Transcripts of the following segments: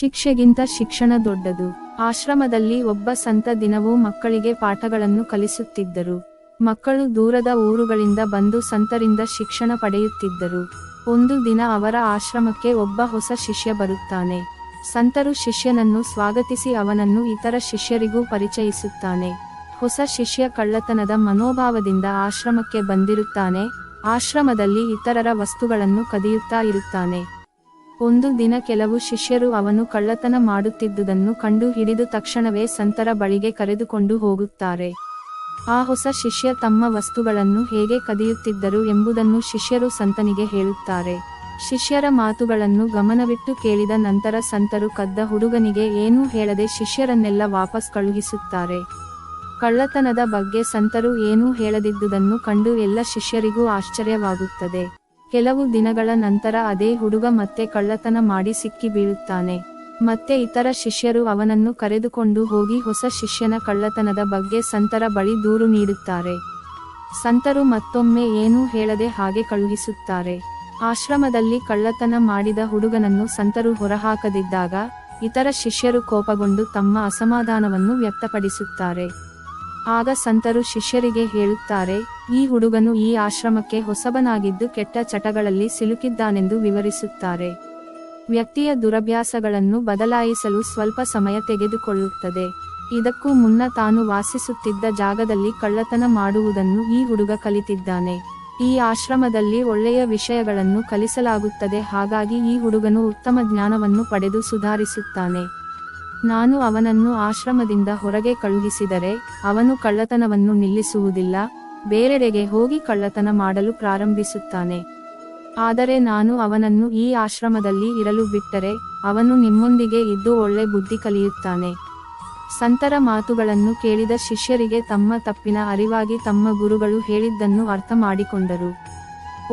ಶಿಕ್ಷೆಗಿಂತ ಶಿಕ್ಷಣ ದೊಡ್ಡದು. ಆಶ್ರಮದಲ್ಲಿ ಒಬ್ಬ ಸಂತ ದಿನವೂ ಮಕ್ಕಳಿಗೆ ಪಾಠಗಳನ್ನು ಕಲಿಸುತ್ತಿದ್ದರು. ಮಕ್ಕಳು ದೂರದ ಊರುಗಳಿಂದ ಬಂದು ಸಂತರಿಂದ ಶಿಕ್ಷಣ ಪಡೆಯುತ್ತಿದ್ದರು. ಒಂದು ದಿನ ಅವರ ಆಶ್ರಮಕ್ಕೆ ಒಬ್ಬ ಹೊಸ ಶಿಷ್ಯ ಬರುತ್ತಾನೆ. ಸಂತರು ಶಿಷ್ಯನನ್ನು ಸ್ವಾಗತಿಸಿ ಅವನನ್ನು ಇತರ ಶಿಷ್ಯರಿಗೂ ಪರಿಚಯಿಸುತ್ತಾನೆ. ಹೊಸ ಶಿಷ್ಯ ಕಳ್ಳತನದ ಮನೋಭಾವದಿಂದ ಆಶ್ರಮಕ್ಕೆ ಬಂದಿರುತ್ತಾನೆ. ಆಶ್ರಮದಲ್ಲಿ ಇತರರ ವಸ್ತುಗಳನ್ನು ಕದಿಯುತ್ತಾ ಇರುತ್ತಾನೆ. ಒಂದು ದಿನ ಕೆಲವು ಶಿಷ್ಯರು ಅವನು ಕಳ್ಳತನ ಮಾಡುತ್ತಿದ್ದುದನ್ನು ಕಂಡು ಹಿಡಿದು ತಕ್ಷಣವೇ ಸಂತರ ಬಳಿಗೆ ಕರೆದುಕೊಂಡು ಹೋಗುತ್ತಾರೆ. ಆ ಹೊಸ ಶಿಷ್ಯ ತಮ್ಮ ವಸ್ತುಗಳನ್ನು ಹೇಗೆ ಕದಿಯುತ್ತಿದ್ದರು ಎಂಬುದನ್ನು ಶಿಷ್ಯರು ಸಂತನಿಗೆ ಹೇಳುತ್ತಾರೆ. ಶಿಷ್ಯರ ಮಾತುಗಳನ್ನು ಗಮನವಿಟ್ಟು ಕೇಳಿದ ನಂತರ ಸಂತರು ಕದ್ದ ಹುಡುಗನಿಗೆ ಏನೂ ಹೇಳದೆ ಶಿಷ್ಯರನ್ನೆಲ್ಲ ವಾಪಸ್ ಕಳುಹಿಸುತ್ತಾರೆ. ಕಳ್ಳತನದ ಬಗ್ಗೆ ಸಂತರು ಏನೂ ಹೇಳದಿದ್ದುದನ್ನು ಕಂಡು ಎಲ್ಲ ಶಿಷ್ಯರಿಗೂ ಆಶ್ಚರ್ಯವಾಗುತ್ತದೆ. ಕೆಲವು ದಿನಗಳ ನಂತರ ಅದೇ ಹುಡುಗ ಮತ್ತೆ ಕಳ್ಳತನ ಮಾಡಿ ಸಿಕ್ಕಿ ಬೀಳುತ್ತಾನೆ. ಮತ್ತೆ ಇತರ ಶಿಷ್ಯರು ಅವನನ್ನು ಕರೆದುಕೊಂಡು ಹೋಗಿ ಹೊಸ ಶಿಷ್ಯನ ಕಳ್ಳತನದ ಬಗ್ಗೆ ಸಂತರ ಬಳಿ ದೂರು ನೀಡುತ್ತಾರೆ. ಸಂತರು ಮತ್ತೊಮ್ಮೆ ಏನೂ ಹೇಳದೆ ಹಾಗೆ ಕಳುಹಿಸುತ್ತಾರೆ. ಆಶ್ರಮದಲ್ಲಿ ಕಳ್ಳತನ ಮಾಡಿದ ಹುಡುಗನನ್ನು ಸಂತರು ಹೊರಹಾಕದಿದ್ದಾಗ, ಇತರ ಶಿಷ್ಯರು ಕೋಪಗೊಂಡು ತಮ್ಮ ಅಸಮಾಧಾನವನ್ನು ವ್ಯಕ್ತಪಡಿಸುತ್ತಾರೆ. ಆಗ ಸಂತರು ಶಿಷ್ಯರಿಗೆ ಹೇಳುತ್ತಾರೆ ಈ ಹುಡುಗನು ಈ ಆಶ್ರಮಕ್ಕೆ ಹೊಸಬನಾಗಿದ್ದು ಕೆಟ್ಟ ಚಟಗಳಲ್ಲಿ ಸಿಲುಕಿದ್ದಾನೆಂದು ವಿವರಿಸುತ್ತಾರೆ. ವ್ಯಕ್ತಿಯ ದುರಭ್ಯಾಸಗಳನ್ನು ಬದಲಾಯಿಸಲು ಸ್ವಲ್ಪ ಸಮಯ ತೆಗೆದುಕೊಳ್ಳುತ್ತದೆ. ಇದಕ್ಕೂ ಮುನ್ನ ತಾನು ವಾಸಿಸುತ್ತಿದ್ದ ಜಾಗದಲ್ಲಿ ಕಳ್ಳತನ ಮಾಡುವುದನ್ನು ಈ ಹುಡುಗ ಕಲಿತಿದ್ದಾನೆ. ಈ ಆಶ್ರಮದಲ್ಲಿ ಒಳ್ಳೆಯ ವಿಷಯಗಳನ್ನು ಕಲಿಸಲಾಗುತ್ತದೆ, ಹಾಗಾಗಿ ಈ ಹುಡುಗನು ಉತ್ತಮ ಜ್ಞಾನವನ್ನು ಪಡೆದು ಸುಧಾರಿಸುತ್ತಾನೆ. ನಾನು ಅವನನ್ನು ಆಶ್ರಮದಿಂದ ಹೊರಗೆ ಕಳುಹಿಸಿದರೆ ಅವನು ಕಳ್ಳತನವನ್ನು ನಿಲ್ಲಿಸುವುದಿಲ್ಲ. ಬೇರೆಡೆಗೆ ಹೋಗಿ ಕಳ್ಳತನ ಮಾಡಲು ಪ್ರಾರಂಭಿಸುತ್ತಾನೆ. ಆದರೆ ನಾನು ಅವನನ್ನು ಈ ಆಶ್ರಮದಲ್ಲಿ ಇರಲು ಬಿಟ್ಟರೆ, ಅವನು ನಿಮ್ಮೊಂದಿಗೆ ಇದ್ದು ಒಳ್ಳೆ ಬುದ್ಧಿ ಕಲಿಯುತ್ತಾನೆ. ಸಂತರ ಮಾತುಗಳನ್ನು ಕೇಳಿದ ಶಿಷ್ಯರಿಗೆ ತಮ್ಮ ತಪ್ಪಿನ ಅರಿವಾಗಿ ತಮ್ಮ ಗುರುಗಳು ಹೇಳಿದ್ದನ್ನು ಅರ್ಥ ಮಾಡಿಕೊಂಡರು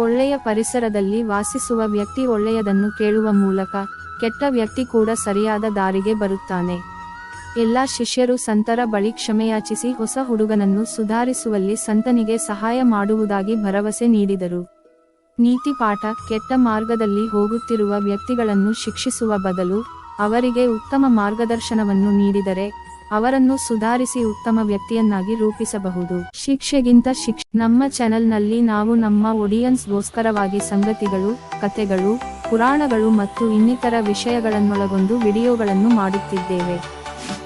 ಒಳ್ಳೆಯ ಪರಿಸರದಲ್ಲಿ ವಾಸಿಸುವ ವ್ಯಕ್ತಿ ಒಳ್ಳೆಯದನ್ನು ಕೇಳುವ ಮೂಲಕ, ಕೆಟ್ಟ ವ್ಯಕ್ತಿ ಕೂಡ ಸರಿಯಾದ ದಾರಿಗೆ ಬರುತ್ತಾನೆ. ಎಲ್ಲ ಶಿಷ್ಯರು ಸಂತರ ಬಳಿ ಕ್ಷಮೆಯಾಚಿಸಿ ಹೊಸ ಹುಡುಗನನ್ನು ಸುಧಾರಿಸುವಲ್ಲಿ ಸಂತನಿಗೆ ಸಹಾಯ ಮಾಡುವುದಾಗಿ ಭರವಸೆ ನೀಡಿದರು. ನೀತಿ ಪಾಠ ಕೆಟ್ಟ ಮಾರ್ಗದಲ್ಲಿ ಹೋಗುತ್ತಿರುವ ವ್ಯಕ್ತಿಗಳನ್ನು ಶಿಕ್ಷಿಸುವ ಬದಲು ಅವರಿಗೆ ಉತ್ತಮ ಮಾರ್ಗದರ್ಶನವನ್ನು ನೀಡಿದರೆ ಅವರನ್ನು ಸುಧಾರಿಸಿ ಉತ್ತಮ ವ್ಯಕ್ತಿಯನ್ನಾಗಿ ರೂಪಿಸಬಹುದು. ಶಿಕ್ಷೆಗಿಂತ ಶಿಕ್ಷ. ನಮ್ಮ ಚಾನೆಲ್ನಲ್ಲಿ ನಾವು ನಮ್ಮ ಒಡಿಯನ್ಸ್ಗೋಸ್ಕರವಾಗಿ ಸಂಗತಿಗಳು, ಕಥೆಗಳು, ಪುರಾಣಗಳು ಮತ್ತು ಇನ್ನಿತರ ವಿಷಯಗಳನ್ನೊಳಗೊಂಡು ವಿಡಿಯೋಗಳನ್ನು ಮಾಡುತ್ತಿದ್ದೇವೆ.